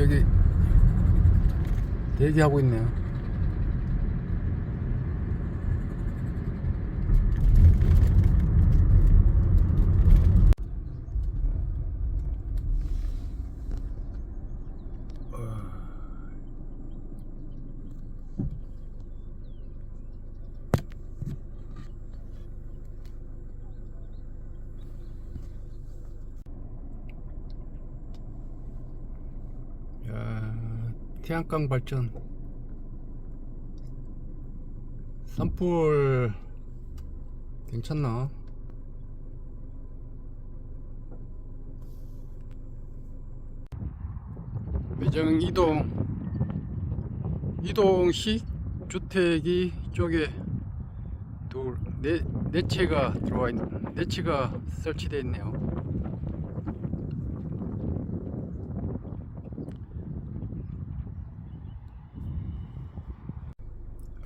여기 대기하고 있네요. 야, 태양광 발전 산불 괜찮나? 매정 이동 이동식 주택이 쪽에 둘네 네 채가 들어와 있는 네 채가 설치되어 있네요.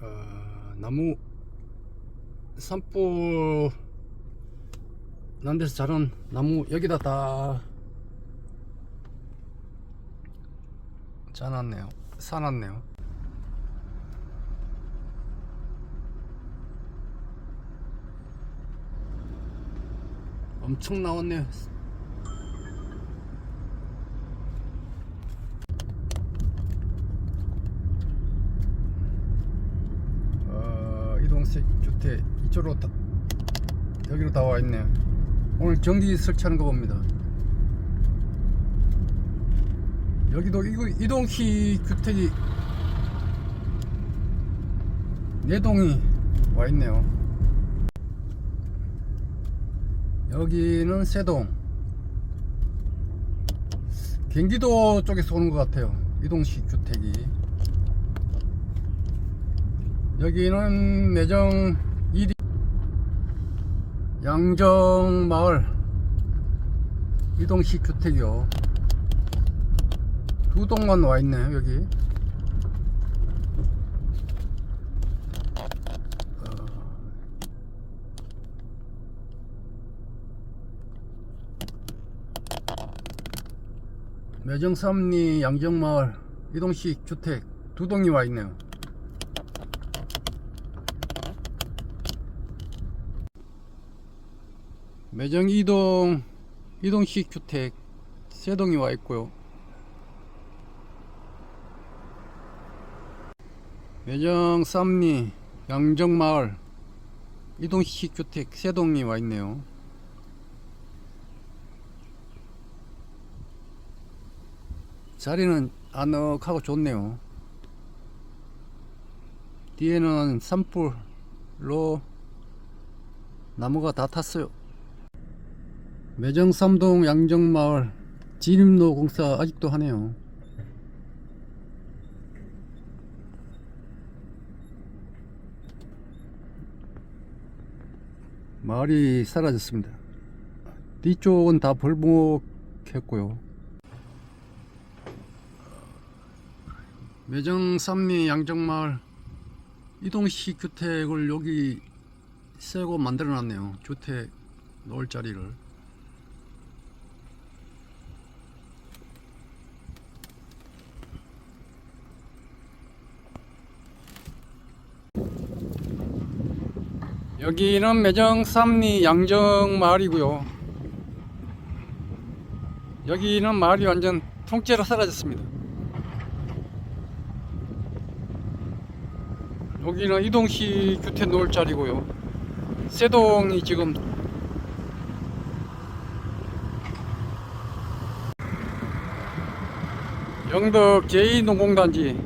어, 나무 산불 난 데서 자란 나무 여기다 다 짜놨네요. 사놨네요. 엄청 나왔네요 어, 이동식 주택 이쪽으로 다, 여기로 다 와 있네요. 오늘 전기 설치하는 거 봅니다. 여기도 이거 이동식 주택이 네 동이 와 있네요. 여기는 세동. 경기도 쪽에서 오는 것 같아요. 이동식 주택이. 여기는 매정 1위 양정마을 이동식 주택이요. 두 동만 와 있네요 여기. 어. 매정 삼리 양정마을 이동식 주택 두 동이 와 있네요 매정 이동 이동식 주택 세 동이 와 있고요. 매정 쌈리 양정마을 이동식 주택 세 동이 와 있네요. 자리는 아늑하고 좋네요. 뒤에는 산불로 나무가 다 탔어요. 매정 삼동 양정마을 진입로 공사 아직도 하네요. 마을이 사라졌습니다. 뒤쪽은 다 벌목했고요. 매정 삼리 양정마을 이동식 주택을 여기 새고 만들어 놨네요. 주택 놓을 자리를. 여기는 매정 삼리 양정 마을이고요. 여기는 마을이 완전 통째로 사라졌습니다. 여기는 이동식 주택 놓을 자리고요. 세동이 지금 영덕 제2농공단지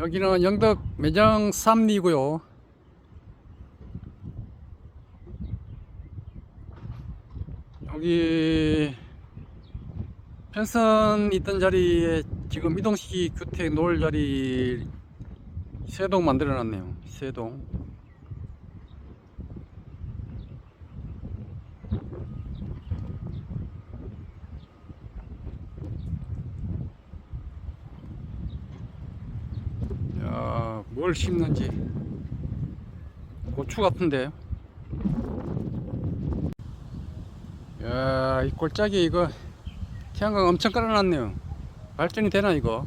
여기는 영덕 매장 3리고요. 여기 펜션 있던 자리에 지금 이동식 주택 놓을 자리 세동 만들어 놨네요. 세 동. 야, 뭘 심는지 고추 같은데. 야, 이 골짜기 이거 태양광 엄청 깔아놨네요. 발전이 되나 이거?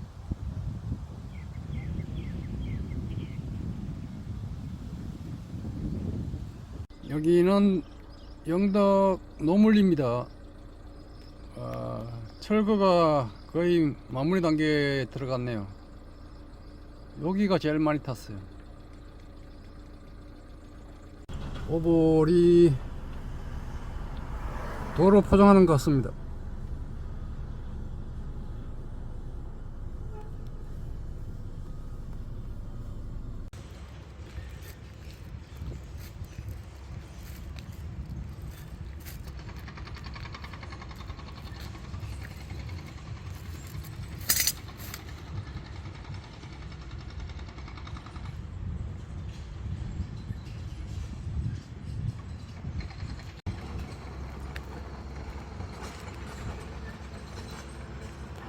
여기는 영덕 노물리입니다. 아, 철거가 거의 마무리 단계에 들어갔네요. 여기가 제일 많이 탔어요. 오볼이 도로 포장하는 것 같습니다.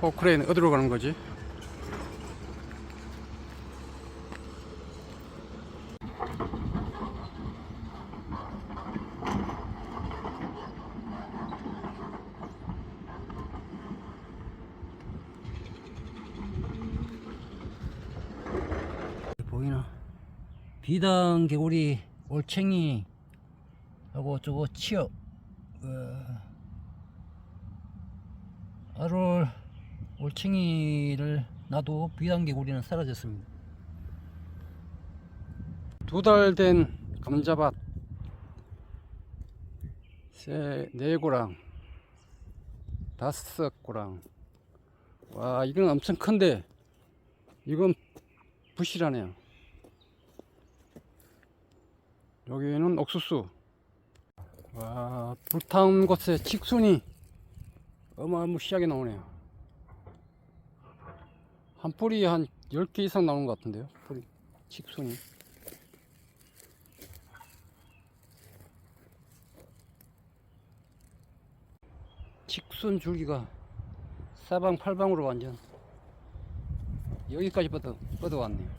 포크레인 어디로 가는 거지? 보이나? 비단 개구리, 올챙이 하고 저거 치어 어, 아롤 올챙이를 놔도 비단 개구리는 사라졌습니다. 두 달 된 감자밭 세, 네 고랑 다섯 고랑. 와 이건 엄청 큰데 이건 부실하네요. 여기는 옥수수. 와 불타온 곳에 직순이 어마무시하게 나오네요 한 뿌리에 한 10개 이상 나오는 것 같은데요 뿌리 직순이 직순 줄기가 사방팔방으로 완전 여기까지 뻗어, 뻗어왔네요.